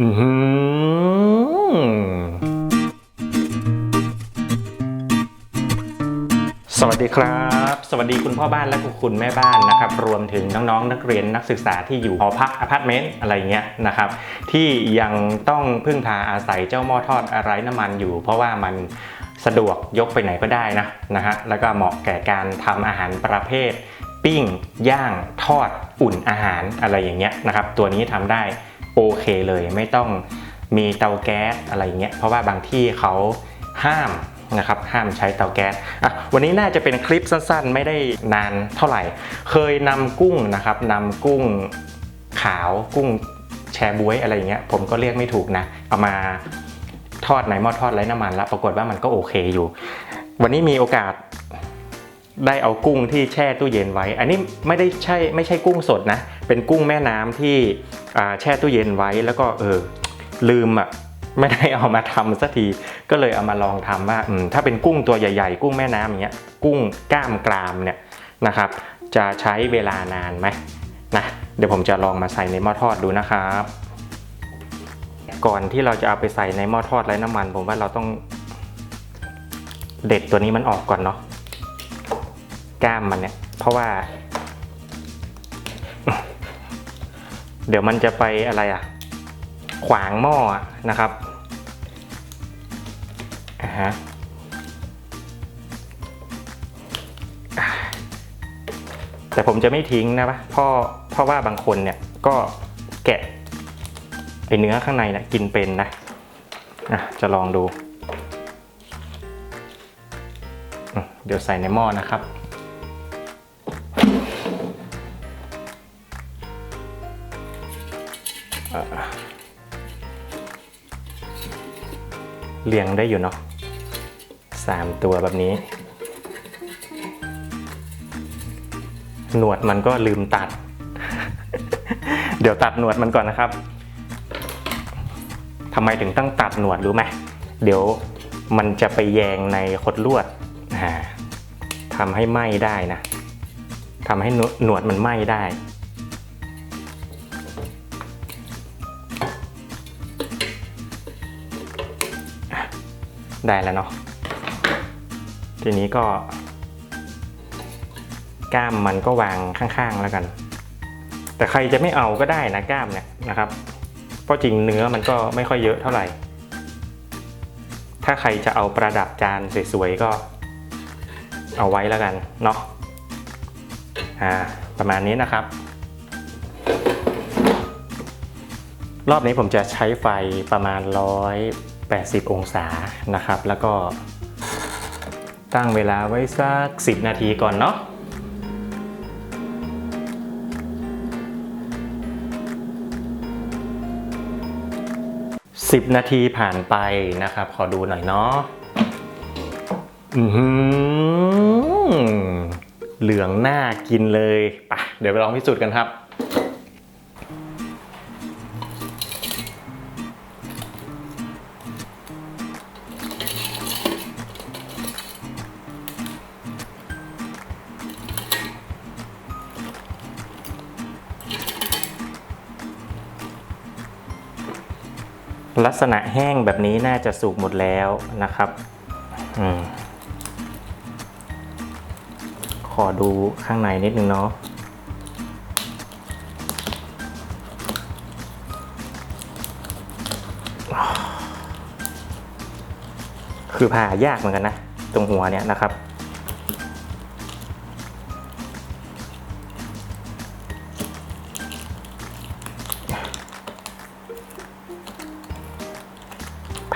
อืสวัสดีครับ สวัสดีคุณพ่อบ้านและคุณแม่บ้านนะครับ รวมถึงน้องๆ นักเรียนนักศึกษาที่อยู่หอพักอพาร์ตเมนต์อะไรเงี้ยนะครับ ที่ยังต้องพึ่งพาอาศัยเจ้าหม้อทอดอะไรน้ำมันอยู่ เพราะว่ามันสะดวกยกไปไหนก็ได้นะนะฮะแล้วก็เหมาะแก่การทำอาหารประเภท ปิ้ง ย่างทอดอุ่นอาหารอะไรอย่างเงี้ยนะครับ ตัวนี้ทำได้ โอเคเลยไม่ต้องมีเตาแก๊สอะไรเงี้ยเพราะว่าบางที่เขาห้ามนะครับห้ามใช้เตาแก๊สอะวันนี้น่าจะเป็นคลิปสั้นๆ ไม่ได้นานเท่าไหร่ เคยนำกุ้งนะครับนำกุ้งขาวกุ้งแชบวยอะไรเงี้ยผมก็เรียกไม่ถูกนะ เอามาทอดในหม้อทอดไร้น้ำมันแล้วปรากฏว่ามันก็โอเคอยู่ วันนี้มีโอกาส ได้เอากุ้งที่แช่ตู้เย็นไว้ อันนี้ไม่ได้ใช่ไม่ใช่กุ้งสดนะ เป็นกุ้งแม่น้ำที่แช่ตู้เย็นไว้แล้วก็เออลืมอะไม่ได้เอามาทำสักทีก็เลยเอามาลองทำว่าถ้าเป็นกุ้งตัวใหญ่ๆ กุ้งแม่น้ำอย่างเงี้ยกุ้งกล้ามกรามเนี่ยนะครับ จะใช้เวลานานไหมนะเดี๋ยวผมจะลองมาใส่ในหม้อทอดดูนะครับ ก่อนที่เราจะเอาไปใส่ในหม้อทอดไร้น้ำมัน ผมว่าเราต้องเด็ดตัวนี้มันออกก่อนเนาะ กล้ามมันเนี่ย เพราะว่า เดี๋ยวมันจะไปอะไรอะ ขวางหม้อนะครับอ่าฮะแต่ผมจะไม่ทิ้งนะปะเพราะเพราะว่าบางคนเนี่ยก็แกะไอเนื้อข้างในเนี่ยกินเป็นนะะจะลองดู เดี๋ยวใส่ในหม้อนะครับ เรียงได้อยู่เนาะสามตัวแบบนี้ หนวดมันก็ลืมตัด เดี๋ยวตัดหนวดมันก่อนนะครับทำไมถึงต้องตัดหนวดรู้ไหมเดี๋ยวมันจะไปแยงในขดลวดทำให้ไหม้ได้นะทำให้หนวดหนวดมันไหม้ได้ ได้แล้วเนาะทีนี้ก็ กล้ามมันก็วางข้างๆแล้วกัน แต่ใครจะไม่เอาก็ได้นะกล้ามเนี่ยนะครับ เพราะจริงเนื้อมันก็ไม่ค่อยเยอะเท่าไหร่ ถ้าใครจะเอาประดับจานสวยๆก็ เอาไว้แล้วกันเนาะอ่าประมาณนี้นะครับ รอบนี้ผมจะใช้ไฟประมาณ180อ 80 องศานะครับ แล้วก็ตั้งเวลาไว้สัก 10 นาทีก่อนเนาะ10นาทีผ่านไปนะครับ ขอดูหน่อยเนาะอือหือเหลืองน่ากินเลยปะเดี๋ยวไปลองพิสูจน์กันครับ ลักษณะแห้งแบบนี้น่าจะสุกหมดแล้วนะครับอมขอดูข้างในนิดนึงเนาะคือผ่ายากเหมือนกันนะ ตรงหัวเนี่ยนะครับ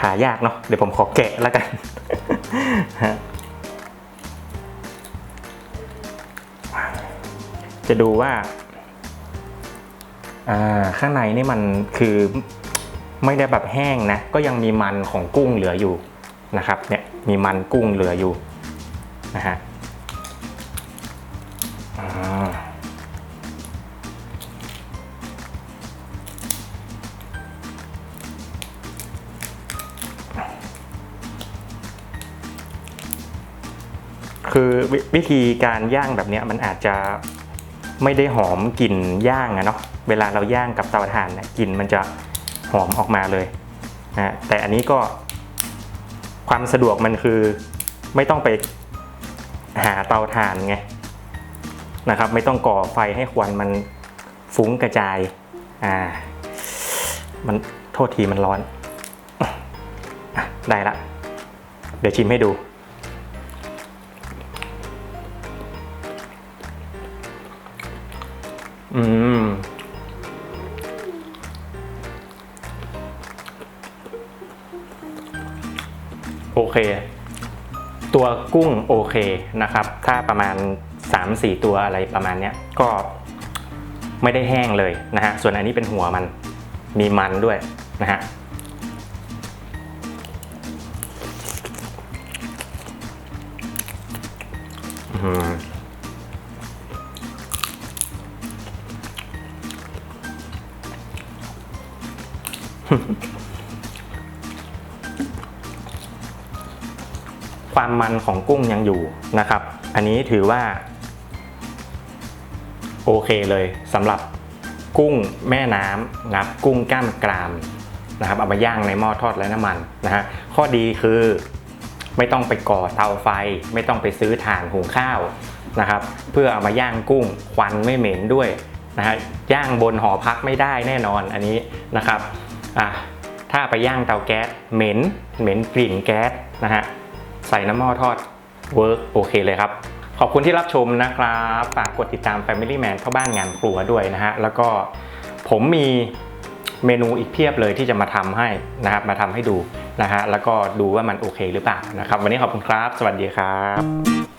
หายากเนาะเดี๋ยวผมขอแกะแล้วกันจะดูว่าข้างในนี่มันคือไม่ได้แบบแห้งนะ ก็ยังมีมันของกุ้งเหลืออยู่นะครับเนี่ยมีมันกุ้งเหลืออยู่นะฮะ คือววิธีการย่างแบบนี้มันอาจจะไม่ได้หอมกลิ่นย่างอะเนาะเวลาเราย่างกับเตาถ่านเนี่ยกลิ่นมันจะหอมออกมาเลยนะแต่อันนี้ก็ความสะดวกมันคือไม่ต้องไปหาเตาถ่านไงนะครับ ไม่ต้องก่อไฟให้ควันมันฟุ้งกระจายอ่ามันโทษทีมันร้อนอได้ละ เดี๋ยวชิมให้ดู อืมโอเค ตัวกุ้งโอเคนะครับ ถ้าประมาณ 3-4 ตัวอะไรประมาณเนี้ยก็ไม่ได้แห้งเลยนะฮะ ส่วนอันนี้เป็นหัวมัน มีมันด้วยนะฮะ อืม ความมันของกุ้งยังอยู่นะครับ อันนี้ถือว่า โอเคเลยสำหรับกุ้งแม่น้ำนะครับ กุ้งกล้ามกรามนะครับเอามาย่างในหม้อทอดและน้ำมันนะฮะข้อดีคือไม่ต้องไปก่อเตาไฟ ไม่ต้องไปซื้อถ่านหุงข้าวนะครับ เพื่อเอามาย่างกุ้งควันไม่เหม็นด้วยนะฮะย่างบนหอพักไม่ได้แน่นอนอันนี้นะครับ อะถ้าไปย่างเตาแก๊สเหม็นเหม็นกลิ่นแก๊สนะฮะใส่น้ำหม้อทอดเวิร์กโอเคเลยครับ ขอบคุณที่รับชมนะครับฝากกดติดตาม Family Man เข้าบ้านงานครัวด้วยนะฮะแล้วก็ผมมีเมนูอีกเพียบเลยที่จะมาทำให้นะครับมาทำให้ดูนะฮะแล้วก็ดูว่ามันโอเคหรือเปล่านะครับ วันนี้ขอบคุณครับ สวัสดีครับ